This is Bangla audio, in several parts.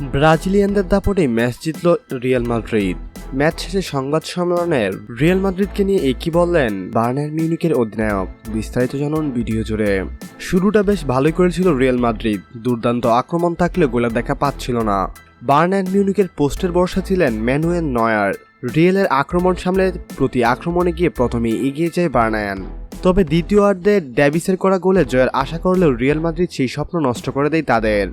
ব্রাজিলিয়ানদের দাপটে ম্যাচ জিতল রিয়াল মাদ্রিদ। ম্যাচ শেষে সংবাদ সম্মেলনের রিয়াল মাদ্রিদকে নিয়ে একই বললেন বার্নার মিউনিকের অধিনায়ক। বিস্তারিত জানুন ভিডিও জুড়ে। শুরুটা বেশ ভালোই করেছিল রিয়াল মাদ্রিদ। দুর্দান্ত আক্রমণ থাকলেও গোলা দেখা পাচ্ছিল না। বার্নার মিউনিকের পোস্টের বর্ষা ছিলেন ম্যানুয়েল নয়ার। রিয়েলের আক্রমণ সামলে প্রতি আক্রমণে গিয়ে প্রথমে এগিয়ে যায় বার্নায়ান। তবে দ্বিতীয়ার্ধে ড্যাভিসের করা গোলে জয়ের আশা করলেও রিয়াল মাদ্রিদ সেই স্বপ্ন নষ্ট করে দেয় তাদের।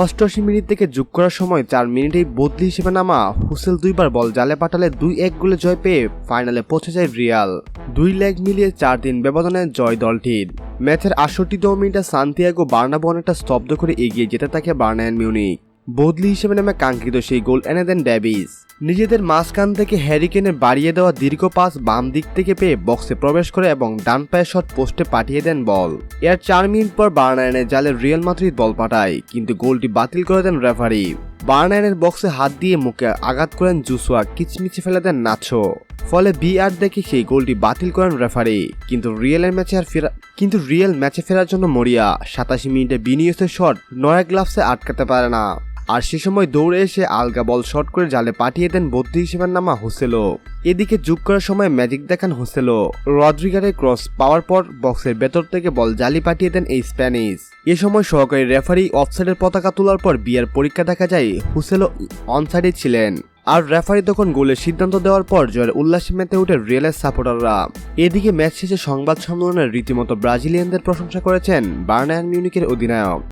অষ্টআশি মিনিট থেকে যোগ করার সময় চার মিনিটেই বদলি হিসেবে নামা হুসেল দুইবার বল জালে পাঠালে দুই এক গোলে জয় পেয়ে ফাইনালে পৌঁছে যায় রিয়াল। দুই লেগ মিলিয়ে চার দিন ব্যবধানে জয় দলটির। ম্যাচের আটষট্টিতম মিনিটে সান্তিয়াগো বার্নাবো অনেকটা স্তব্ধ করে এগিয়ে যেতে থাকে বার্নায়ন মিউনিক। বদলি হিসেবে নামে কাঙ্ক্ষিত সেই গোল এনে দেন ড্যাভিস নিজেদের মাঝখান থেকে হ্যারিকেনে বাড়িয়ে দেওয়া দীর্ঘ পাস বাম দিক থেকে পেয়ে বক্সে প্রবেশ করে এবং ডান পায়ের শট পোস্টে পাঠিয়ে দেন বল। এর চার মিনিট পর বার্নায়নের জালে রিয়াল মাদ্রিদ বল পাঠায়, কিন্তু গোলটি বাতিল করে দেন রেফারি। বার্নায়নের বক্সে হাত দিয়ে মুখে আঘাত করেন জুসুয়া কিচমিচে ফেলে দেন নাছো ফলে বিআর দেখে সেই গোলটি বাতিল করেন রেফারি, কিন্তু রিয়েলের ম্যাচে আর ফেরা কিন্তু রিয়েল ম্যাচে ফেরার জন্য মরিয়া, সাতাশি মিনিটে বিনিয়োগের শট নয়া গ্লাভসে আটকাতে পারে না। আর সে সময় দৌড়ে এসে আলগা বল শট করে জালে পাঠিয়ে দেন বদলি হিসেবে নামা হোসেলো। এদিকে যোগ করার সময় ম্যাজিক দেখান হোসেলো। রদ্রিগারের ক্রস পাওয়ার পর বক্সের ভেতর থেকে বল জালি পাঠিয়ে দেন এই স্প্যানিশ। এ সময় সহকারী রেফারি অফসাইডের পতাকা তোলার পর বিয়ার পরীক্ষা দেখা যায় হুসেলো অনসাইডে ছিলেন। আর রেফারি তখন গোলের সিদ্ধান্ত দেওয়ার পর জয়ের উল্লাসে মেতে উঠে রিয়েলের সাপোর্টাররা। এদিকে ম্যাচ শেষে সংবাদ সম্মেলনে রীতিমতো ব্রাজিলিয়ানদের প্রশংসা করেছেন বার্নায়ান মিউনিকের অধিনায়ক।